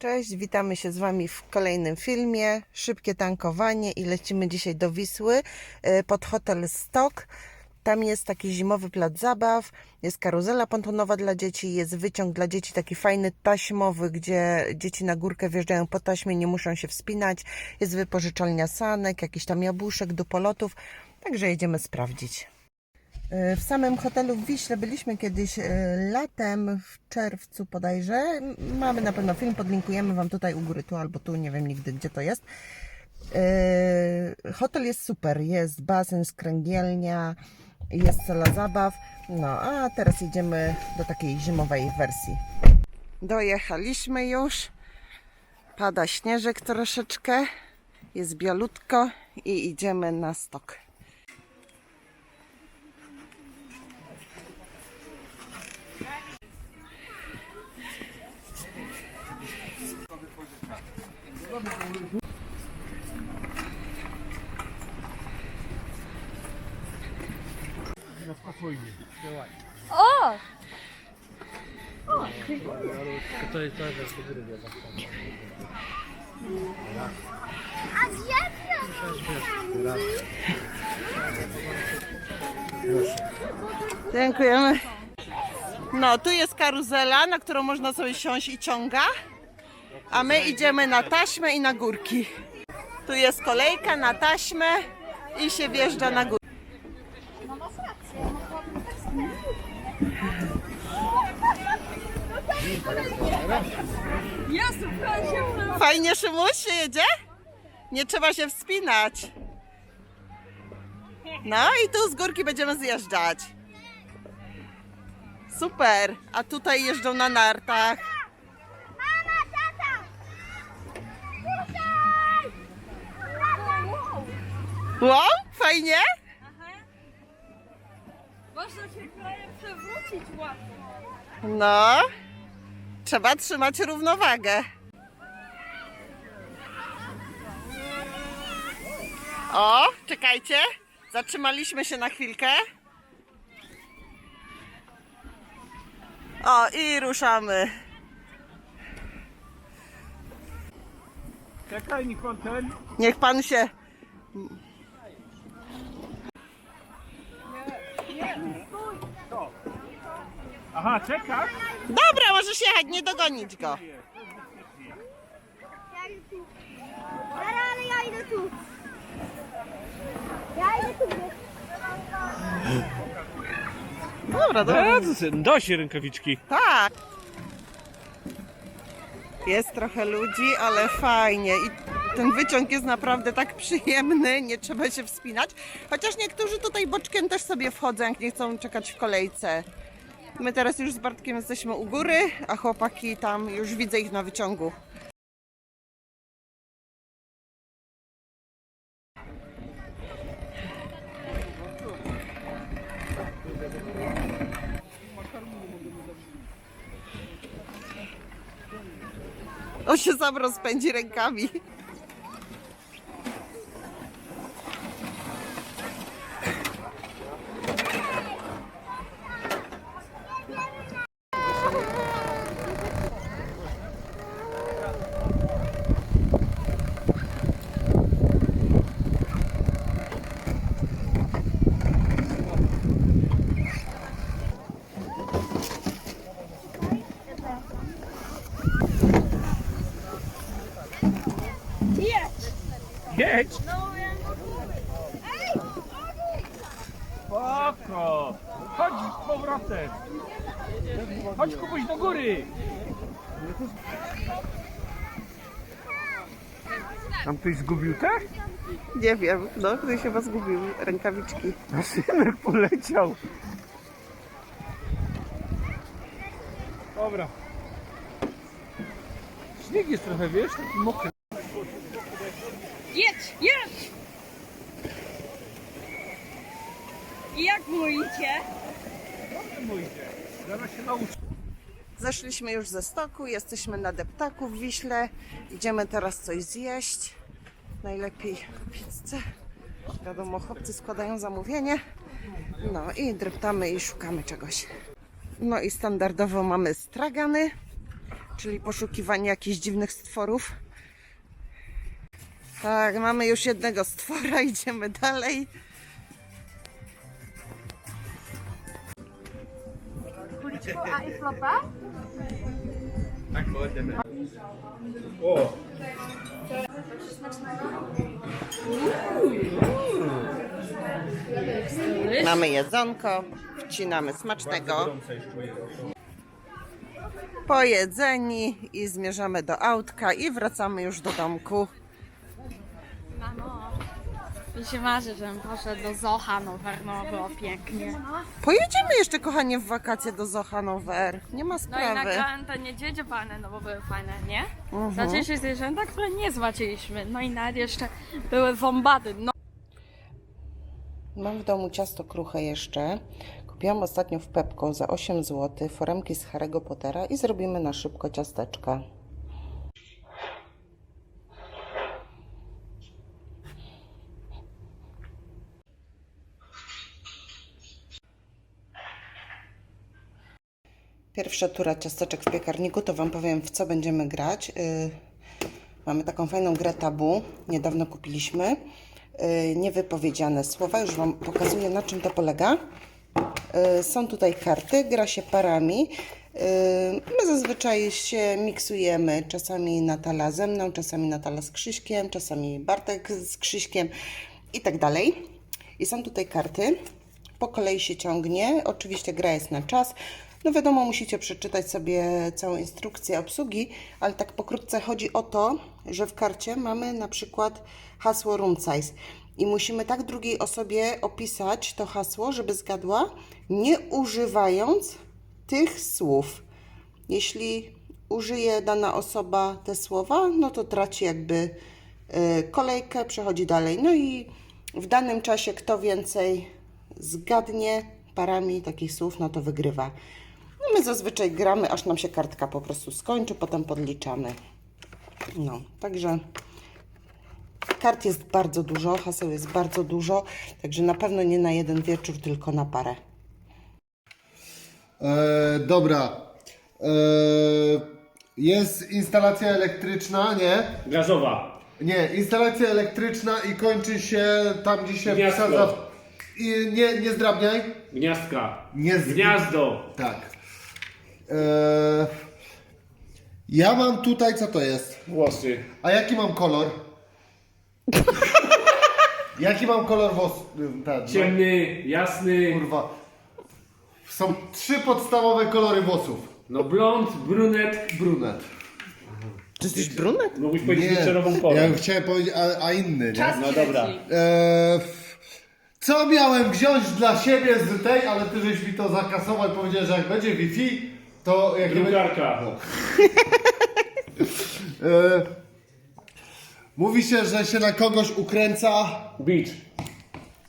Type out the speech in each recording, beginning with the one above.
Cześć, witamy się z Wami w kolejnym filmie. Szybkie tankowanie i lecimy dzisiaj do Wisły e, pod hotel Stok. Tam jest taki zimowy plac zabaw, jest karuzela pontonowa dla dzieci, jest wyciąg dla dzieci taki fajny taśmowy, gdzie dzieci na górkę wjeżdżają po taśmie, nie muszą się wspinać. Jest wypożyczalnia sanek, jakiś tam jabłuszek, dupolotów, także jedziemy sprawdzić. E, W samym hotelu w Wiśle byliśmy kiedyś e, latem, w czerwcu bodajże. Mamy na pewno film, podlinkujemy Wam tutaj u góry, tu albo tu, nie wiem nigdy gdzie to jest. E, Hotel jest super, jest basen, skręgielnia, jest sala zabaw. No, a teraz jedziemy do takiej zimowej wersji. Dojechaliśmy już. Pada śnieżek troszeczkę, jest bialutko i idziemy na stok. O! To jest to, że z góry wiele. A zjadłem! Dziękujemy. No, tu jest karuzela, na którą można sobie siąść i ciąga. A my idziemy na taśmę i na górki. Tu jest kolejka na taśmę i się wjeżdża na się Fajnie Szymuś się jedzie? Nie trzeba się wspinać. No i tu z górki będziemy zjeżdżać. Super. A tutaj jeżdżą na nartach. Wow, fajnie? Można się krajem przewrócić łatwo. No. Trzeba trzymać równowagę. O, czekajcie. Zatrzymaliśmy się na chwilkę. O, i ruszamy. Czekaj, niech pan ten. Niech pan się. Aha, czekaj. Dobra, możesz jechać, nie dogonić go. Ja idę tu. Ale, ja idę tu. Ja idę tu. Dobra, dobra. Się rękawiczki. Tak. Jest trochę ludzi, ale fajnie. I ten wyciąg jest naprawdę tak przyjemny, nie trzeba się wspinać. Chociaż niektórzy tutaj boczkiem też sobie wchodzą, jak nie chcą czekać w kolejce. My teraz już z Bartkiem jesteśmy u góry, a chłopaki tam już widzę ich na wyciągu. On się sam rozpędzi rękami. Jedź! Jedź. No, ja... Ej! Spoko. Chodź z powrotem. Chodź kupuś do góry. Tam ktoś zgubił te? Nie wiem, no, ktoś chyba zgubił rękawiczki. A synek poleciał. Dobra. Śnieg jest trochę, wiesz, taki mokry. Jedź! Jedź! I jak mówicie? Dobrze idzie. Zaraz się nauczy. Zeszliśmy już ze stoku, jesteśmy na deptaku w Wiśle. Idziemy teraz coś zjeść. Najlepiej pizzę. Wiadomo, chłopcy składają zamówienie. No i dreptamy i szukamy czegoś. No i standardowo mamy stragany, czyli poszukiwanie jakichś dziwnych stworów. Tak, mamy już jednego stwora, idziemy dalej. A i flopa? O, Mamy jedzonko, wcinamy smacznego. Pojedzeni i zmierzamy do autka i wracamy już do domku. Mi się marzy, żebym poszedł do Zoo Hanover, no było pięknie. Pojedziemy jeszcze, kochanie, w wakacje do Zoo Hanover. Nie ma No i sprawy. nagrałem to nie dziedziopane, no bo były fajne, nie? Zaczęliśmy zwierzęta, które nie zobaczyliśmy. No i nawet jeszcze były wombady, no. Mam w domu ciasto kruche jeszcze. Kupiłam ostatnio w Pepko za 8 zł foremki z Harry'ego Pottera i zrobimy na szybko ciasteczka. Pierwsza tura ciasteczek w piekarniku, to Wam powiem w co będziemy grać. Yy, Mamy taką fajną grę tabu, niedawno kupiliśmy. Yy, Niewypowiedziane słowa, już Wam pokazuję na czym to polega. Yy, Są tutaj karty, gra się parami. My zazwyczaj się miksujemy, czasami Natala ze mną, czasami Natala z Krzyśkiem, czasami Bartek z Krzyśkiem i tak dalej. I są tutaj karty. Po kolei się ciągnie. Oczywiście gra jest na czas. No wiadomo, musicie przeczytać sobie całą instrukcję obsługi, ale tak pokrótce chodzi o to, że w karcie mamy na przykład hasło room size i musimy tak drugiej osobie opisać to hasło, żeby zgadła, nie używając tych słów. Jeśli użyje dana osoba te słowa, no to traci jakby y, kolejkę, przechodzi dalej. No i w danym czasie kto więcej zgadnie parami takich słów, no to wygrywa. No my zazwyczaj gramy, aż nam się kartka po prostu skończy, potem podliczamy. No, także kart jest bardzo dużo, haseł jest bardzo dużo, także na pewno nie na jeden wieczór, tylko na parę. E, dobra. E, jest instalacja elektryczna, nie? gazowa. Nie, instalacja elektryczna i kończy się tam, gdzie się Gniazdko. wsadza. I nie, nie zdrabniaj. Gniazdka. Nie z... Gniazdo. Tak. E, ja mam tutaj, co to jest? Włosy. A jaki mam kolor? jaki mam kolor włos? Ten, no, Ciemny, jasny. kurwa. Są trzy podstawowe kolory włosów. No blond, brunet. Brunet. Czy jesteś brunet? Mógłbyś powiedzieć czerwoną kolor. ja chciałem powiedzieć, a, a inny, nie? No dobra. Eee, co miałem wziąć dla siebie z tej, ale ty żeś mi to zakasował i powiedział, że jak będzie Wi-Fi, to jak nie będzie... Drukarka. Eee, mówi się, że się na kogoś ukręca... Beach.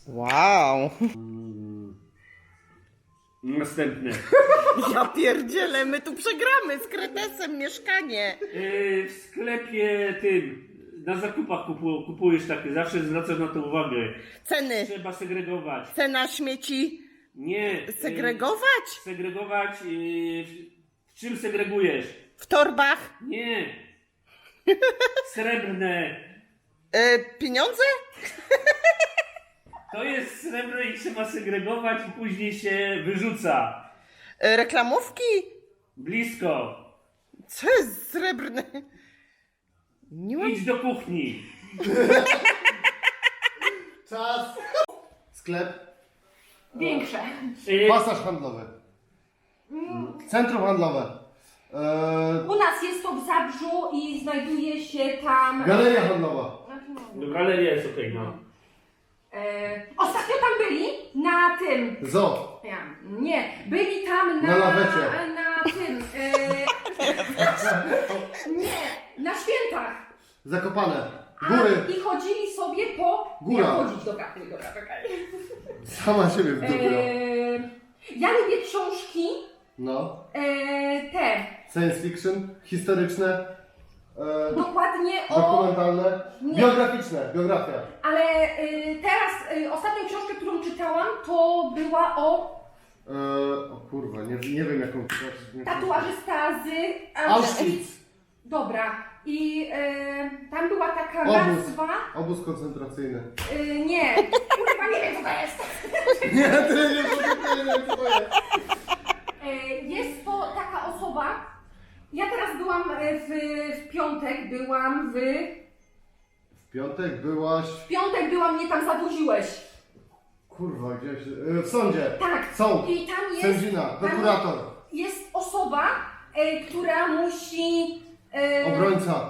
Wow! Następny. Ja pierdzielę, my tu przegramy z kretesem mieszkanie. Yy, w sklepie tym. Na zakupach kupu, kupujesz takie, zawsze zwracasz na to uwagę. Ceny. Trzeba segregować. Cena śmieci Nie. yy, segregować? segregować. Yy, w, czym segregujesz? W torbach? Nie. Srebrne. E, pieniądze? To jest srebro i trzeba segregować i później się wyrzuca. E, reklamówki? Blisko. Co jest srebrne? Nie mam... Idź do kuchni. Czas! Sklep. Większe. Pasaż handlowy. Centrum handlowe. Eee, U nas jest to w Zabrzu i znajduje się tam. galeria handlowa. Galeria jest okej, no. E, ostatnio tam byli na tym. Zo. Ja, nie, byli tam na. Na lawecie. Na tym. E, nie, na świętach. Zakopane. A, Góry. I chodzili sobie po. Góra. Jak chodzić do gaty, dobra, czekaj. Sama siebie w E, dupie. ja lubię książki. No. E, te. Science fiction, historyczne, e, Dokładnie o. dokumentalne, Nie. biograficzne, biografia. Ale y, teraz y, ostatnią książkę, którą czytałam, to była o E, o kurwa, nie, nie wiem jaką nie- Tatuażysta z Auschwitz. Dobra. I e, tam była taka Obóz. nazwa. Obóz koncentracyjny. E, nie. Kurwa, nie wiem co to jest. Nie, ty nie, nie, co to jest. E, jest to taka osoba. Ja teraz byłam e, w, w piątek, byłam w. W piątek byłaś, W piątek byłam, mnie tam zawoziłeś. kurwa, gdzieś, e, w sądzie. Tak. Sąd. I tam jest. Sędzina, tam prokurator, Jest osoba, e, która musi. E, obrońca.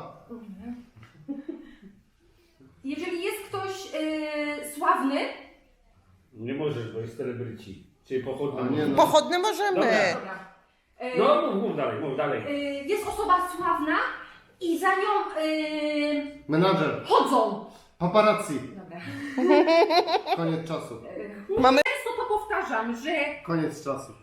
Jeżeli jest ktoś e, sławny, Nie możesz, bo jest celebryci. Czyli pochodna. Nie no. Pochodne możemy. Dobra. dobra, e, No, mów, mów dalej, mów dalej. e, jest osoba sławna i za nią e, Menadżer, chodzą. paparazzi. Dobra. Koniec czasu. Mamy Często to powtarzam, że Koniec czasu.